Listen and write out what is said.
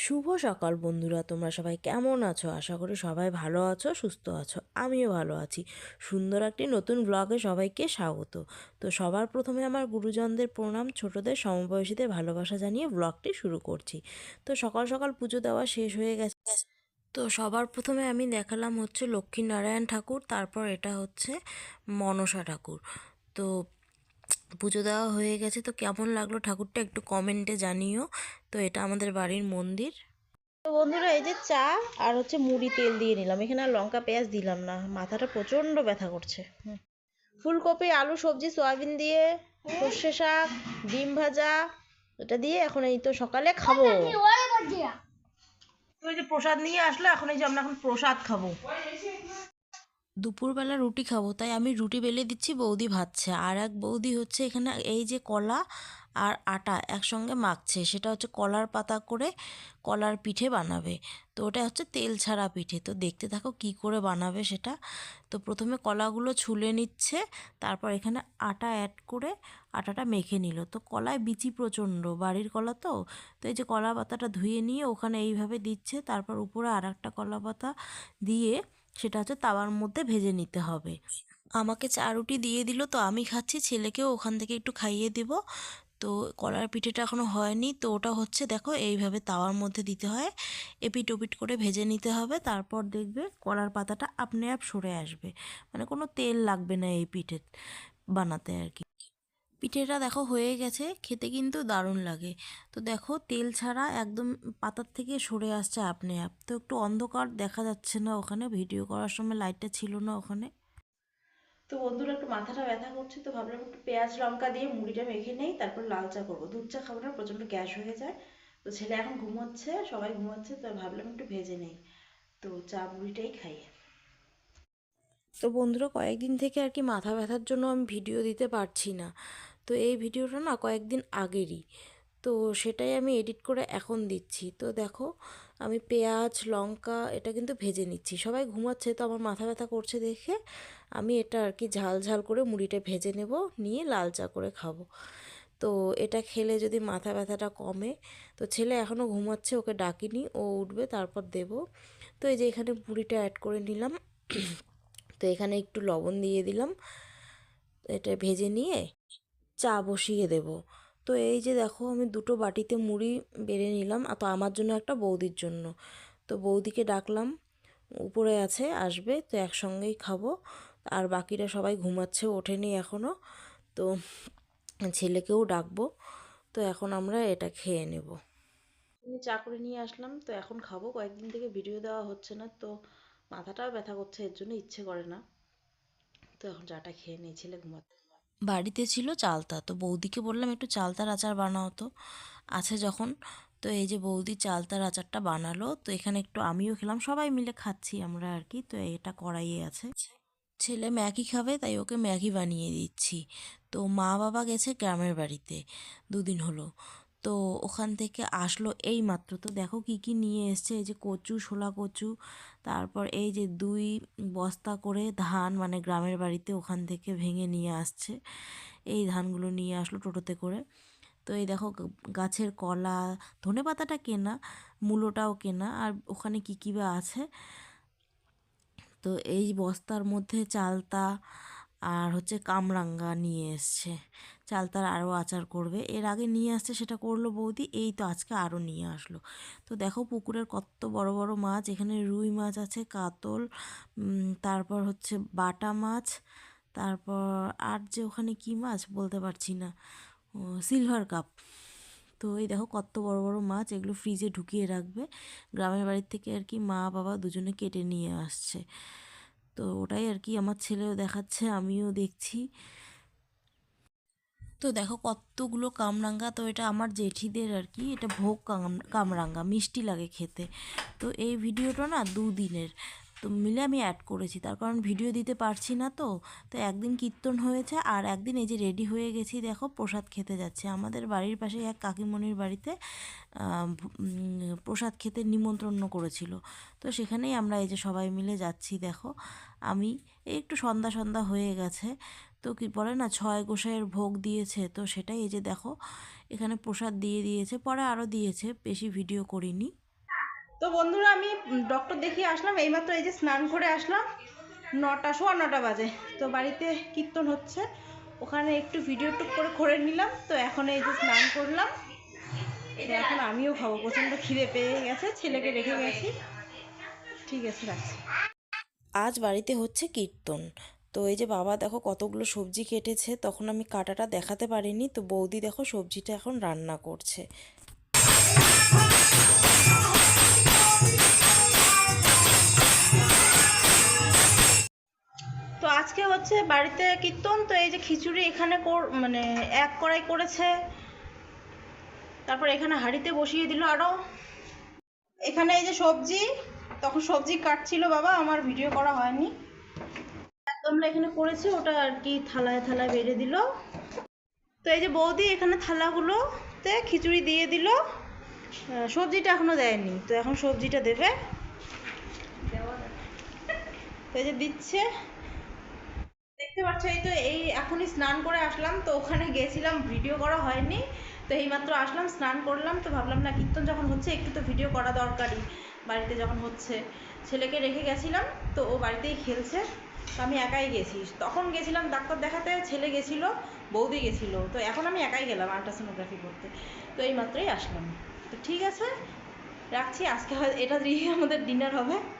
শুভ সকাল বন্ধুরা, তোমরা সবাই কেমন আছো? আশা করি সবাই ভালো আছো, সুস্থ আছো, আমিও ভালো আছি। সুন্দর একটি নতুন ব্লগে সবাইকে স্বাগত। তো সবার প্রথমে আমার গুরুজনদের প্রণাম, ছোটদের সমবয়সীদের ভালোবাসা জানিয়ে ব্লগটি শুরু করছি। তো সকাল সকাল পুজো দেওয়া শেষ হয়ে গেছে। তো সবার প্রথমে আমি দেখালাম হচ্ছে লক্ষ্মীনারায়ণ ঠাকুর, তারপর এটা হচ্ছে মনসা ঠাকুর। তো পুজো দেওয়া হয়ে গেছে তো কেমন লাগল ঠাকুরটা একটু কমেন্টে জানিও। তো এটা আমাদের বাড়ির মন্দির। তো বন্ধুরা এই যে চা আর হচ্ছে মুড়ি তেল দিয়ে নিলাম। এখানে আর লঙ্কা পেঁয়াজ দিলাম না। মাথাটা প্রচণ্ড ব্যথা করছে। ফুলকপি আলু সবজি সয়াবিন দিয়ে সর্ষে শাক ডিম ভাজা এটা দিয়ে এখন এই তো সকালে খাব। ওই যে প্রসাদ নিয়ে আসলো এখন এই যে আমরা এখন প্রসাদ খাব। দুপুরবেলা রুটি খাব, তাই আমি রুটি বেলে দিচ্ছি, বৌদি ভাজছে আর এক বৌদি হচ্ছে এখানে এই যে কলা আর আটা একসঙ্গে মাখছে, সেটা হচ্ছে কলার পাতা করে কলার পিঠে বানাবে। তো ওটা হচ্ছে তেল ছাড়া পিঠে, তো দেখতে থাকো কি করে বানাবে সেটা। তো প্রথমে কলাগুলো ছুলে নিচ্ছে, তারপর এখানে আটা অ্যাড করে আটাটা মেখে নিল। তো কলায় বিচি প্রচণ্ড, বাড়ির কলা তো? তো এই যে কলা পাতাটা ধুয়ে নিয়ে ওখানে এইভাবে দিচ্ছে, তারপর উপরে আর একটা কলা পাতা দিয়ে সেটা হচ্ছে তাওয়ার মধ্যে ভেজে নিতে হবে। আমাকে চা রুটি দিয়ে দিল, তো আমি খাচ্ছি, ছেলেকেও ওখান থেকে একটু খাইয়ে দেব। তো কলার পিঠেটা এখনও হয়নি, তো ওটা হচ্ছে দেখো এইভাবে তাওয়ার মধ্যে দিতে হয়। এপিট ওপিট করে ভেজে নিতে হবে, তারপর দেখবে কলার পাতাটা আপনি আপ সরে আসবে। মানে কোনো তেল লাগবে না এই পিঠে বানাতে আর কি। পিঠেটা দেখো হয়ে গেছে, খেতে কিন্তু দারুণ লাগে। তো দেখো তেল ছাড়া একদম পাতার থেকে সরে আসছে আপনি আপ। তো একটু অন্ধকার দেখা যাচ্ছে না ওখানে, ভিডিও করার সময় লাইটটা ছিল না ওখানে। তো বন্ধুরা একটু মাথাটা ব্যথা করছে, তো ভাবলাম একটু পেঁয়াজ লঙ্কা দিয়ে মুড়িটা মেখে নেই, তারপর লাল চা করব। দুধ চা খাব না, প্রচণ্ড গ্যাস হয়ে যায়। তো ছেলে এখন ঘুমোচ্ছে, সবাই ঘুমোচ্ছে, তো ভাবলাম একটু ভেজে নেই। তো চা মুড়িটাই খাই। তো বন্ধুরা কয়েকদিন থেকে আর কি মাথা ব্যথার জন্য আমি ভিডিও দিতে পারছি না। তো এই ভিডিওটা না কয়েকদিন আগেরই। তো সেটাই আমি এডিট করে এখন দিচ্ছি। তো দেখো, আমি পেঁয়াজ, লঙ্কা এটা কিন্তু ভেজে নিচ্ছি। সবাই ঘুমাচ্ছে তো আমার মাথা ব্যথা করছে দেখে। আমি এটা আর কি ঝাল ঝাল করে মুড়িটা ভেজে নেব, নিয়ে লাল চা করে খাব। তো এটা খেলে যদি মাথা ব্যথাটা কমে, তো ছেলে এখনও ঘুমাচ্ছে, ওকে ডাকিনি, ও উঠবে, তারপর দেব। তো এই যে এখানে মুড়িটা অ্যাড করে নিলাম। তো এখানে একটু লবণ দিয়ে দিলাম। এটা ভেজে নিয়ে চা বসিয়ে দেব। তো এই যে দেখো আমি দুটো বাটিতে মুড়ি বেড়ে নিলাম তো আমার জন্য একটা বৌদির জন্য। তো বৌদিকে ডাকলাম, উপরে আছে, আসবে, তো একসঙ্গেই খাব। আর বাকিরা সবাই ঘুমাচ্ছে, ওঠেনি এখনও তো ছেলেকেও ডাকবো। তো এখন আমরা এটা খেয়ে নেব। চা করে নিয়ে আসলাম, তো এখন খাব। কয়েকদিন থেকে ভিডিও দেওয়া হচ্ছে না, তো মাথাটাও ব্যথা করছে, এর জন্য ইচ্ছে করে না। তো এখন চাটা খেয়ে নিই, ছেলে ঘুমাতে বাড়িতে ছিল চালতা। তো বৌদিকে বললাম, একটু চালতার আচার বানাও তো। আছে যখন। তো এই যে বৌদি চালতার আচারটা বানালো, তো এখানে একটু আমিও খেলাম। সবাই মিলে খাচ্ছি আমরা আর কি। তো এটা কড়াইয়ে আছে। ছেলে ম্যাগি খাবে, তাই ওকে ম্যাগি বানিয়ে দিচ্ছি। তো মা বাবা গেছে গ্রামের বাড়িতে, দুদিন হলো। তো ওখান থেকে আসলো এই মাত্র তো দেখো কি কি নিয়ে এসছে? এই যে কচু শোলা কচু, তারপর এই যে দুই বস্তা করে ধান মানে গ্রামের বাড়িতে ওখান থেকে ভেঙে নিয়ে আসছে। এই ধানগুলো নিয়ে আসলো টোটোতে করে। তো এই দেখো গাছের কলা, ধনে পাতাটা কেনা, মূলোটাও কেনা, আর ওখানে কী কী বা আছে? তো এই বস্তার মধ্যে চালতা আর হচ্ছে কামরাঙ্গা নিয়ে এসছে। চালতার আরও আচার করবে। এর আগে নিয়ে আসছে, সেটা করল বৌদি, এই তো আজকে আরও নিয়ে আসলো। তো দেখো পুকুরের কত বড় বড় মাছ, এখানে রুই মাছ আছে, কাতল তারপর হচ্ছে বাটা মাছ, তারপর আর যে ওখানে কী মাছ বলতে পারছি না সিলভার কাপ তো এই দেখো কত বড় বড় মাছ, এগুলো ফ্রিজে ঢুকিয়ে রাখবে। গ্রামের বাড়ির থেকে আর কি মা বাবা দুজনে কেটে নিয়ে আসছে। তো ওটাই আর কি আমার ছেলেও দেখাচ্ছে আমিও দেখছি। তো দেখো কতগুলো কামরাঙ্গা, তো এটা আমার জেঠিদের আর কি, এটা ভোগ কামরাঙ্গা, মিষ্টি লাগে খেতে। তো এই ভিডিওটা না দুদিনের, তো মিলে আমি অ্যাড করেছি। তার কারণ ভিডিও দিতে পারছি না তো তো একদিন কীর্তন হয়েছে আর একদিন এই যে রেডি হয়ে গেছি, দেখো প্রসাদ খেতে যাচ্ছে। আমাদের বাড়ির পাশে এক কাকিমণির বাড়িতে প্রসাদ খেতে নিমন্ত্রণ করেছিল। তো সেখানেই আমরা এই যে সবাই মিলে যাচ্ছি, দেখো। আমি একটু সন্ধ্যা সন্ধ্যা হয়ে গেছে তো কি বলে না ছয় গোসাইয়ের ভোগ দিয়েছে। তো সেটাই এই যে দেখো এখানে প্রসাদ দিয়ে দিয়েছে পরে আরও দিয়েছে বেশি ভিডিও করিনি। তো বন্ধুরা আমি ডক্টর দেখিয়ে আসলাম এইমাত্র এই যে স্নান করে আসলাম নটা সোয়া নটা বাজে। তো বাড়িতে কীর্তন হচ্ছে ওখানে একটু ভিডিও টুক করে করে নিলাম তো এখন এই যে স্নান করলাম। তো এখন আমিও খাব প্রচণ্ড খিদে পেয়ে গেছে ছেলেকে রেখে গেছি। ঠিক আছে রাখছি। আজ বাড়িতে হচ্ছে কীর্তন। তো এই যে বাবা দেখো কতগুলো সবজি কেটেছে, তখন আমি কাটাটা দেখাতে পারিনি। তো বৌদি দেখো সবজিটা এখন রান্না করছে। তো আজকে হচ্ছে বাড়িতে কীর্তন, তো এই যে খিচুড়ি এখানে মানে এক কড়াই করেছে। তারপর এখানে হাঁড়িতে বসিয়ে দিল আরও এখানে এই যে সবজি, তখন সবজি কাটছিল বাবা, আমার ভিডিও করা হয়নি। আমরা এখানে করেছি, ওটা আর কি থালায় থালায় বেড়ে দিল। তো এই যে বৌদি এখানে থালাগুলোতে খিচুড়ি দিয়ে দিল। সবজিটা এখনও দেয়নি, তো এখন সবজিটা দেবে। তো এই যে দিচ্ছে। দেখতে পাচ্ছ, এই তো এই এখনই স্নান করে আসলাম, তো ওখানে গেছিলাম, ভিডিও করা হয়নি। তো এইমাত্র আসলাম, স্নান করলাম, তো ভাবলাম, না, কীর্তন যখন হচ্ছে, একটু তো ভিডিও করা দরকারই, বাড়িতে যখন হচ্ছে। ছেলেকে রেখে গেছিলাম, তো ও বাড়িতেই খেলছে। তো আমি একাই গেছি। তখন গেছিলাম ডাক্তার দেখাতে, ছেলে গেছিল, বৌদি গেছিল। তো এখন আমি একাই গেলাম আল্ট্রাসোনোগ্রাফি করতে। তো এই মাত্রই আসলাম। তো ঠিক আছে, রাখছি। আজকে হয়, এটা দিয়ে আমাদের ডিনার হবে।